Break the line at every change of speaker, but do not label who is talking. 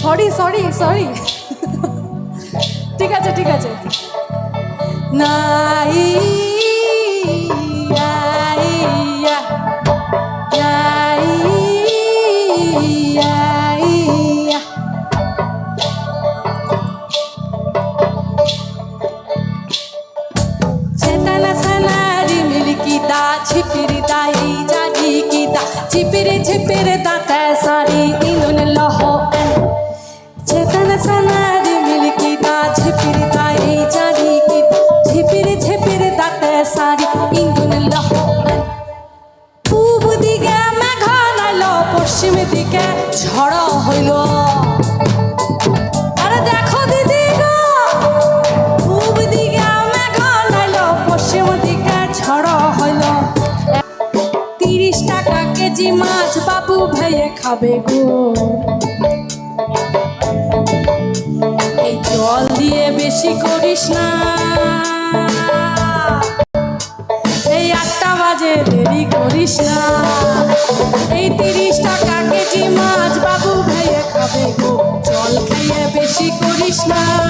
Sorry sorry sorry ঠিক আছে ঠিক আছে নাই আইয়া, আইয়া। চেতনা সানারি মিলকিতা ছিপিরিতা এই জাগি পশ্চিম দিকে ঝড় হইল। আরে দেখো দিদি পূব দিকে মেঘ নাইল পশ্চিম দিকে ঝড় হইল। তিরিশ টাকা কেজি মাছ বাবু ভাইয়ে খাবে গো। জল দিয়ে বেশি করিস না। এই আটটা বাজে, দেরি করিস না। এই তিরিশ টাকা কেজি মাছ বাবু ভাইয়ে খাবে গো। জল খাইয়ে বেশি করিস না।